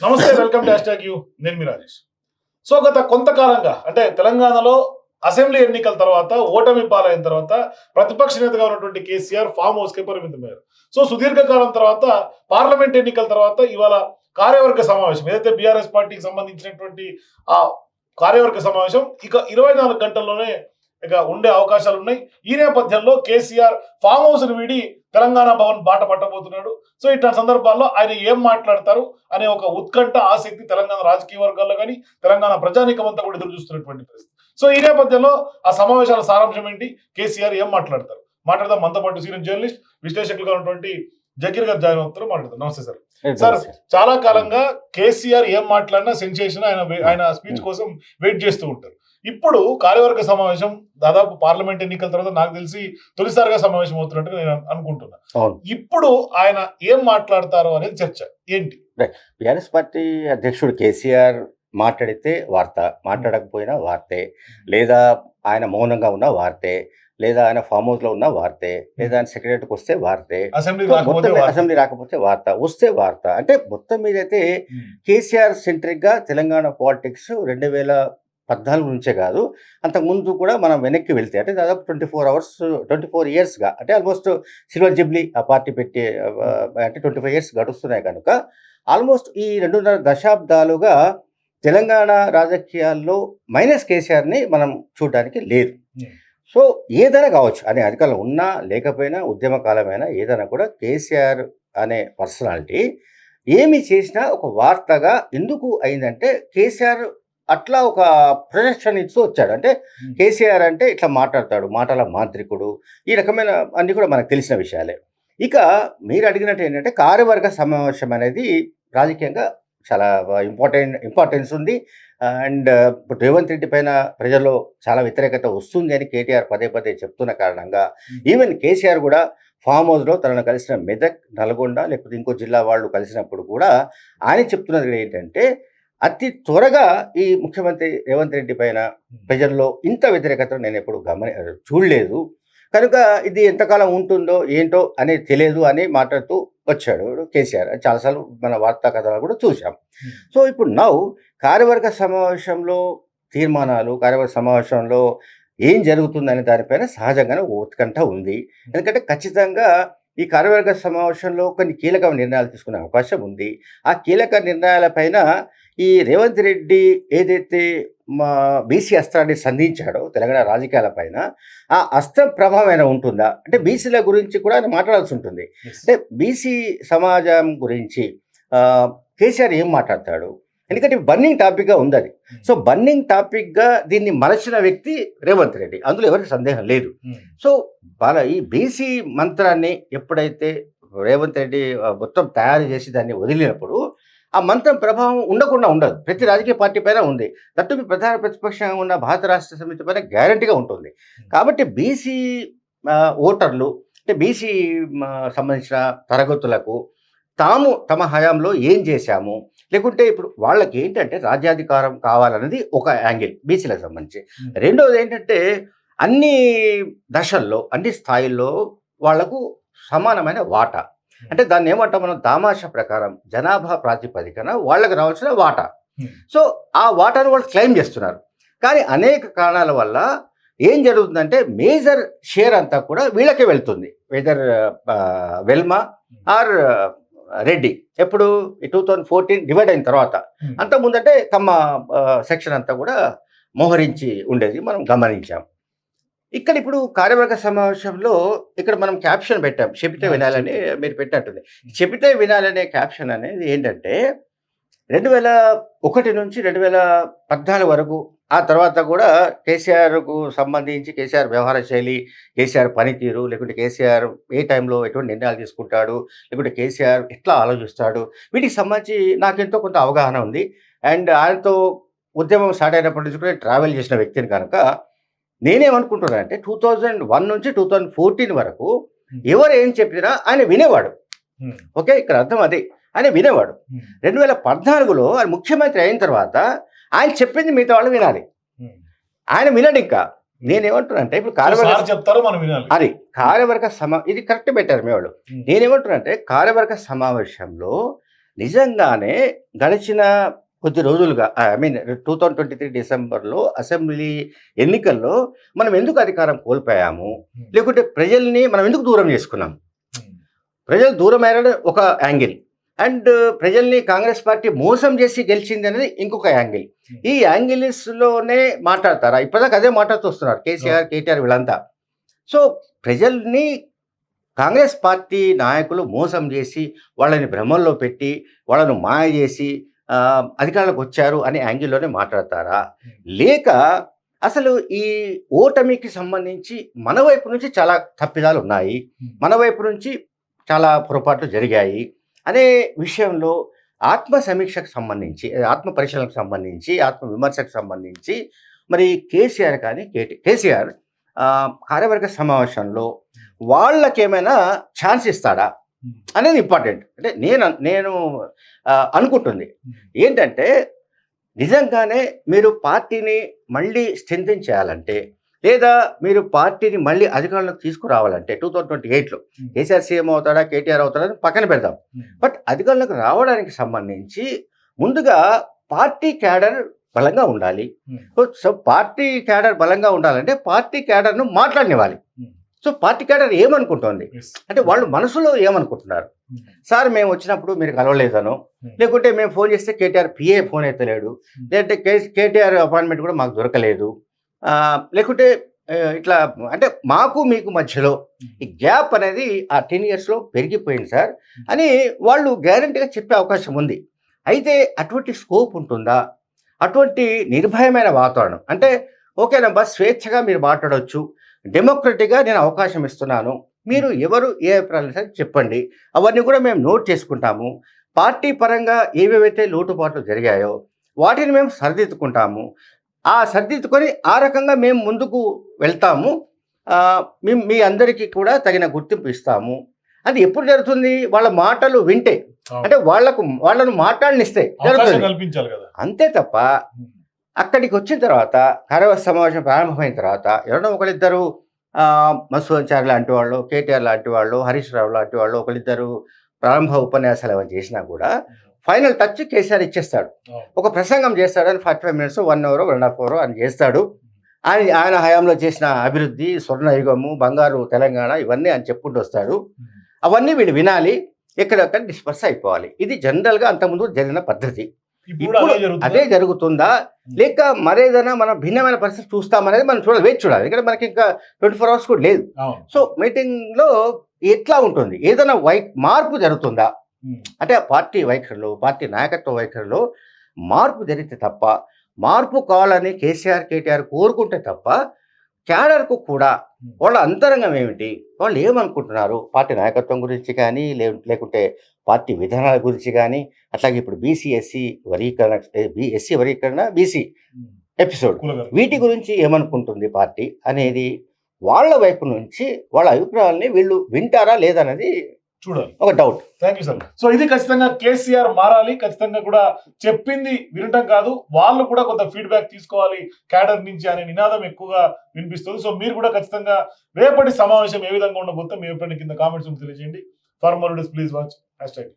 నమస్తే welcome to hash you నేను మీ Rajesh. So గత కొంతకాలంగా అంటే తెలంగాణలో అసెంబ్లీ ఎన్నికల తర్వాత ఓటమి పాలైన తర్వాత ప్రతిపక్ష నేతగా ఉన్నటువంటి కేసీఆర్ ఫామ్ హౌస్కి పరిమితమయ్యారు సో సుదీర్ఘకాలం తర్వాత పార్లమెంట్ ఎన్నికల తర్వాత ఇవాళ కార్యవర్గ సమావేశం ఏదైతే బీఆర్ఎస్ పార్టీకి సంబంధించినటువంటి ఆ కార్యవర్గ సమావేశం ఇక ఇరవై నాలుగు గంటల్లోనే ఇక ఉండే అవకాశాలు ఉన్నాయి ఈ నేపథ్యంలో కేసీఆర్ ఫామ్ హౌస్ని వీడి తెలంగాణ భవన్ బాట పట్టబోతున్నాడు. సో ఇట్లాంటి సందర్భాల్లో ఆయన ఏం మాట్లాడతారు అనే ఒక ఉత్కంఠ ఆసక్తి తెలంగాణ రాజకీయ వర్గాల్లో కానీ తెలంగాణ ప్రజానీకం అంతా కూడా ఎదురు చూస్తున్నటువంటి పరిస్థితి. సో ఈ నేపథ్యంలో ఆ సమావేశాల సారాంశం ఏంటి? కేసీఆర్ ఏం మాట్లాడతారు? మాట్లాడదాం. మనతో పాటు సీనియర్ జర్నలిస్ట్ విశ్లేషకులుగా ఉన్నటువంటి జకీర్ గారు జాయిన్ అవుతారు. మాట్లాడతారు నమస్తే సార్. సార్ చాలా కాలంగా కేసీఆర్ ఏం మాట్లాడినా సెన్సేషన్ ఆయన ఆయన స్పీచ్ కోసం వెయిట్ చేస్తూ ఉంటారు. ఇప్పుడు కార్యవర్గ సమావేశం దాదాపు పార్లమెంట్ ఎన్నికల తర్వాత నాకు తెలిసి తొలిసారిగా సమావేశం అవుతున్నట్టుగా నేను అనుకుంటున్నా. ఇప్పుడు ఆయన ఏం మాట్లాడతారు అనేది చర్చ. ఏంటి? బీఆర్ఎస్ పార్టీ అధ్యక్షుడు కేసీఆర్ మాట్లాడితే వార్త మాట్లాడకపోయినా వార్తే. లేదా ఆయన మౌనంగా ఉన్న వార్తే. లేదా ఆయన ఫామ్ హౌస్లో ఉన్న వార్తే. లేదా ఆయన సెక్రటరీకి వస్తే వార్తే. అసెంబ్లీ రాకపోతే వార్త. అసెంబ్లీ రాకపోతే వార్త. వస్తే వార్త. అంటే మొత్తం మీద అయితే. కేసీఆర్ సెంట్రిక్గా తెలంగాణ పాలిటిక్స్ రెండు వేల పద్నాలుగు నుంచే కాదు అంతకు ముందు కూడా మనం వెనక్కి వెళ్తే అంటే దాదాపు twenty four hours twenty four ఇయర్స్గా అంటే ఆల్మోస్ట్ సిల్వర్ జబ్లీ ఆ పార్టీ పెట్టి అంటే ట్వంటీ ఫైవ్ ఇయర్స్ గడుస్తున్నాయి కనుక ఆల్మోస్ట్ ఈ రెండున్నర దశాబ్దాలుగా తెలంగాణ రాజకీయాల్లో మైనస్ కేసీఆర్ని మనం చూడడానికి లేదు Hmm. సో ఏదైనా కావచ్చు అనే అధికారులు ఉన్నా లేకపోయినా ఉద్యమ కాలమైనా ఏదైనా కూడా కేసీఆర్ అనే పర్సనాలిటీ ఏమి చేసినా ఒక వార్తగా ఎందుకు అయిందంటే కేసీఆర్ అట్లా ఒక ప్రొజెక్షన్ ఇస్తూ వచ్చాడు. అంటే. కేసీఆర్ అంటే ఇట్లా మాట్లాడతాడు మాటల మాంత్రికుడు. ఈ రకమైన అన్ని కూడా మనకు తెలిసిన విషయాలే. ఇక మీరు అడిగినట్టు ఏంటంటే కార్యవర్గ సమావేశం అనేది రాజకీయంగా చాలా ఇంపార్టెంట్ ఇంపార్టెన్స్ ఉంది. అండ్ ఇప్పుడు రేవంత్ రెడ్డి పైన ప్రజల్లో చాలా వ్యతిరేకత వస్తుంది అని కేటీఆర్ పదే పదే చెప్తున్న కారణంగా ఈవెన్ కేసీఆర్ కూడా ఫామ్ హౌస్లో తనను కలిసిన మెదక్ నల్గొండ లేకపోతే ఇంకో జిల్లా వాళ్ళు కలిసినప్పుడు కూడా ఆయన చెప్తున్నది ఏంటంటే అతి త్వరగా ఈ ముఖ్యమంత్రి రేవంత్ రెడ్డి పైన ప్రజల్లో ఇంత వ్యతిరేకత నేను ఎప్పుడు గమని చూడలేదు. కనుక ఇది ఎంతకాలం ఉంటుందో ఏంటో అనేది తెలియదు అని మాట్లాడుతూ వచ్చాడు కేసీఆర్. చాలాసార్లు మన వార్తా కథనాలు కూడా చూసాం సో ఇప్పుడు నౌ కార్యవర్గ సమావేశంలో తీర్మానాలు కార్యవర్గ సమావేశంలో ఏం జరుగుతుందనే దానిపైన సహజంగానే ఉత్కంఠ ఉంది. ఎందుకంటే ఖచ్చితంగా ఈ కార్యవర్గ సమావేశంలో కొన్ని కీలక నిర్ణయాలు తీసుకునే అవకాశం ఉంది. ఆ కీలక నిర్ణయాలపైన ఈ రేవంత్ రెడ్డి ఏదైతే మా బీసీ అస్త్రాన్ని సంధించాడో తెలంగాణ రాజకీయాలపైన ఆ అస్త్రం ప్రభావం ఏమైనా ఉంటుందా? అంటే బీసీల గురించి కూడా ఆయన మాట్లాడాల్సి ఉంటుంది. అంటే బీసీ సమాజం గురించి కేసీఆర్ ఏం మాట్లాడతాడు? ఎందుకంటే బర్నింగ్ టాపిక్గా ఉంది అది సో బర్నింగ్ టాపిక్గా దీన్ని మలచిన వ్యక్తి రేవంత్ రెడ్డి. అందులో ఎవరికి సందేహం లేదు. ఉమ్. సో బాల ఈ బీసీ మంత్రాన్ని ఎప్పుడైతే రేవంత్ రెడ్డి మొత్తం తయారు చేసి దాన్ని వదిలినప్పుడు ఆ మంత్రం ప్రభావం ఉండకుండా ఉండదు. ప్రతి రాజకీయ పార్టీ పైన ఉంది. దట్టు ప్రధాన ప్రతిపక్షంగా ఉన్న భారత రాష్ట్ర సమితి పైన గ్యారంటీగా ఉంటుంది. కాబట్టి బీసీ ఓటర్లు అంటే బీసీ సంబంధించిన తరగతులకు తాము తమ హయాంలో ఏం చేశాము? లేకుంటే ఇప్పుడు వాళ్ళకి ఏంటంటే రాజ్యాధికారం కావాలన్నది ఒక యాంగిల్ బీసీలకు సంబంధించి. రెండోది ఏంటంటే అన్ని దశల్లో అన్ని స్థాయిల్లో వాళ్ళకు సమానమైన వాటా. అంటే దాన్ని ఏమంటాం మనం? దామాష ప్రకారం జనాభా ప్రాతిపదికన వాళ్ళకి రావాల్సిన వాటా. Hmm. సో ఆ వాటాను వాళ్ళు క్లెయిమ్ చేస్తున్నారు. కానీ అనేక కారణాల వల్ల ఏం జరుగుతుందంటే మేజర్ షేర్ అంతా కూడా వీళ్ళకే వెళ్తుంది. వెదర్ వెల్మా ఆర్ రెడ్డి. ఎప్పుడు? టూ థౌజండ్ ఫోర్టీన్ డివైడ్ అయిన తర్వాత. అంతకుముందంటే కమ్మ సెక్షన్ అంతా కూడా మోహరించి ఉండేది మనం గమనించాం. ఇక్కడ ఇప్పుడు కార్యవర్గ సమావేశంలో ఇక్కడ మనం క్యాప్షన్ పెట్టాం. చెబితే వినాలని మీరు పెట్టినట్టుంది. చెబితే వినాలనే క్యాప్షన్ అనేది ఏంటంటే రెండు వేల ఒకటి నుంచి రెండు వేల పద్నాలుగు వరకు ఆ తర్వాత కూడా కేసీఆర్కు సంబంధించి కేసీఆర్ వ్యవహార శైలి కేసీఆర్ పనితీరు లేకుంటే కేసీఆర్ ఏ టైంలో ఎటువంటి నిర్ణయాలు తీసుకుంటాడు లేకుంటే కేసీఆర్ ఎట్లా ఆలోచిస్తాడు వీటికి సంబంధించి నాకెంతో కొంత అవగాహన ఉంది. అండ్ ఆయనతో ఉద్యమం స్టార్ట్ అయినప్పటి నుంచి కూడా ట్రావెల్ చేసిన వ్యక్తిని కనుక నేనేమనుకుంటున్నాను అంటే టూ థౌజండ్ వన్ నుంచి టూ థౌజండ్ ఫోర్టీన్ వరకు ఎవరు ఏం చెప్పినా ఆయన వినేవాడు ఉమ్. ఓకే ఇక్కడ అర్థం అది ఆయన వినేవాడు ఉమ్. రెండు వేల పద్నాలుగులో ఆయన ముఖ్యమంత్రి అయిన తర్వాత ఆయన చెప్పింది మిగతా వాళ్ళు వినాలి. ఆయన వినడు ఇంకా నేనేమంటున్నా అంటే ఇప్పుడు కార్యవర్గ చెప్తారు మనం వినాలి అది కార్యవర్గ సమా ఇది కరెక్ట్ పెట్టారు మీ వాళ్ళు. నేనేమంటున్నా అంటే కార్యవర్గ సమావేశంలో నిజంగానే గడిచిన కొద్ది రోజులుగా I mean two thousand twenty three డిసెంబర్లో అసెంబ్లీ ఎన్నికల్లో మనం ఎందుకు అధికారం కోల్పోయాము? లేకుంటే ప్రజల్ని మనం ఎందుకు దూరం చేసుకున్నాం? ప్రజలు దూరం అయ్యారని ఒక యాంగిల్. అండ్ ప్రజల్ని కాంగ్రెస్ పార్టీ మోసం చేసి గెలిచింది అనేది ఇంకొక యాంగిల్. ఈ యాంగిల్స్లోనే మాట్లాడతారా? ఇప్పటిదాకా అదే మాట్లాడుతూ వస్తున్నారు కేసీఆర్ కేటీఆర్ వీళ్ళంతా. సో ప్రజల్ని కాంగ్రెస్ పార్టీ నాయకులు మోసం చేసి వాళ్ళని భ్రమంలో పెట్టి వాళ్ళను మాయ చేసి అధికారంలోకి వచ్చారు అనే యాంగిల్లోనే మాట్లాడతారా? లేక అసలు ఈ ఓటమికి సంబంధించి మన వైపు నుంచి చాలా తప్పిదాలు ఉన్నాయి. మన వైపు నుంచి చాలా పొరపాట్లు జరిగాయి. అనే విషయంలో ఆత్మ సమీక్షకు సంబంధించి ఆత్మ పరిశీలనకు సంబంధించి ఆత్మ విమర్శకు సంబంధించి మరి కేసీఆర్ కానీ కేటీ కేసీఆర్ కార్యవర్గ సమావేశంలో వాళ్ళకేమైనా ఛాన్స్ ఇస్తాడా? అనేది ఇంపార్టెంట్. అంటే నేను నేను అనుకుంటుంది. ఏంటంటే నిజంగానే మీరు పార్టీని మళ్ళీ స్ట్రెంథెన్ చేయాలంటే లేదా మీరు పార్టీని మళ్ళీ అధికారంలోకి తీసుకురావాలంటే టూ థౌజండ్ ట్వంటీ ఎయిట్లో కేసీఆర్ సీఎం అవుతాడా కేటీఆర్ అవుతాడా అని పక్కన పెడదాం. బట్ అధికారంలోకి రావడానికి సంబంధించి ముందుగా పార్టీ క్యాడర్ బలంగా ఉండాలి. సో పార్టీ క్యాడర్ బలంగా ఉండాలంటే పార్టీ క్యాడర్ను మాట్లాడనివ్వాలి. సో పార్టీ క్యాడర్ ఏమనుకుంటోంది? అంటే వాళ్ళు మనసులో ఏమనుకుంటున్నారు? సార్ మేము వచ్చినప్పుడు మీరు కలవలేదనో లేకుంటే మేము ఫోన్ చేస్తే కేటీఆర్ పిఏ ఫోన్ ఎత్తలేడు లేదంటే కే కేటీఆర్ అపాయింట్మెంట్ కూడా మాకు దొరకలేదు. లేకుంటే ఇట్లా అంటే మాకు మీకు మధ్యలో ఈ గ్యాప్ అనేది ఆ టెన్ ఇయర్స్లో పెరిగిపోయింది సార్ అని వాళ్ళు గ్యారంటీగా చెప్పే అవకాశం ఉంది. అయితే అటువంటి స్కోప్ ఉంటుందా? అటువంటి నిర్భయమైన వాతావరణం. అంటే ఓకేనమ్మా స్వేచ్ఛగా మీరు మాట్లాడవచ్చు డెమోక్రటిక్గా నేను అవకాశం ఇస్తున్నాను. మీరు ఎవరు ఏ అభిప్రాయాలు సరే చెప్పండి. అవన్నీ కూడా మేము నోట్ చేసుకుంటాము. పార్టీ పరంగా ఏవేవైతే లోటుపాట్లు జరిగాయో వాటిని మేము సరిదిద్దుకుంటాము. ఆ సరిదిద్దుకొని ఆ రకంగా మేము ముందుకు వెళ్తాము. మేము మీ అందరికీ కూడా తగిన గుర్తింపు ఇస్తాము. అది ఎప్పుడు జరుగుతుంది? వాళ్ళ మాటలు వింటే. అంటే వాళ్ళకు వాళ్ళను మాట్లాడనిస్తే జరుగుతుంది. అంతే తప్ప అక్కడికి వచ్చిన తర్వాత కార్యవర్గ సమావేశం ప్రారంభమైన తర్వాత ఎవరో ఒకరిద్దరు మత్స్వాచారి లాంటి వాళ్ళు కేటీఆర్ లాంటి వాళ్ళు హరీష్ రావు లాంటి వాళ్ళు ఒకరిద్దరు ప్రారంభ ఉపన్యాసాలు ఏమైనా చేసినా కూడా ఫైనల్ టచ్ కేసీఆర్ ఇచ్చేస్తాడు. ఒక ప్రసంగం చేస్తాడు అని forty five minutes one hour one half hour అని చేస్తాడు. ఆయన ఆయన హయాంలో చేసిన అభివృద్ధి స్వర్ణయుగము బంగారు తెలంగాణ ఇవన్నీ ఆయన చెప్పుకుంటూ వస్తాడు. అవన్నీ వీళ్ళు వినాలి ఎక్కడెక్కడ డిస్పర్స్ అయిపోవాలి. ఇది జనరల్గా అంతకుముందు జరిగిన పద్ధతి. ఇప్పుడు అదే జరుగుతుంది? లేక మరేదైనా మనం భిన్నమైన పరిస్థితి చూస్తామనేది మనం చూడాలి వేచి చూడాలి. ఎందుకంటే మనకి ఇంకా ట్వంటీ ఫోర్ అవర్స్ కూడా లేదు. సో మీటింగ్లో ఎట్లా ఉంటుంది? ఏదైనా వై మార్పు జరుగుతుందా. అంటే పార్టీ వైఖరిలో పార్టీ నాయకత్వ వైఖరిలో మార్పు జరిగితే తప్ప మార్పు కావాలని కేసీఆర్ కేటీఆర్ కోరుకుంటే తప్ప క్యాడర్కు కూడా వాళ్ళ అంతరంగం ఏమిటి వాళ్ళు ఏమనుకుంటున్నారు పార్టీ నాయకత్వం గురించి కానీ లే లేకుంటే పార్టీ విధానాల గురించి కానీ అట్లాగే ఇప్పుడు బీసీ ఎస్సీ వర్గీకరణ ఎస్సీ వర్గీకరణ బీసీ. ఎపిసోడ్. వీటి గురించి ఏమనుకుంటుంది పార్టీ అనేది వాళ్ళ వైపు నుంచి వాళ్ళ అభిప్రాయాల్ని వీళ్ళు వింటారా లేదనేది చూడాలి. ఒక doubt thank you sir so ఇది ఖచ్చితంగా కేసీఆర్ మారాలి. ఖచ్చితంగా కూడా చెప్పింది వినటం కాదు. వాళ్ళు కూడా కొంత ఫీడ్బ్యాక్ తీసుకోవాలి క్యాడర్ నుంచి అనే నినాదం ఎక్కువగా వినిపిస్తుంది. సో మీరు కూడా ఖచ్చితంగా రేపటి సమావేశం ఏ విధంగా ఉండబోతుందో మీ ఎప్పుడైనా కింద కామెంట్స్ తెలియజేయండి. For more please watch hashtag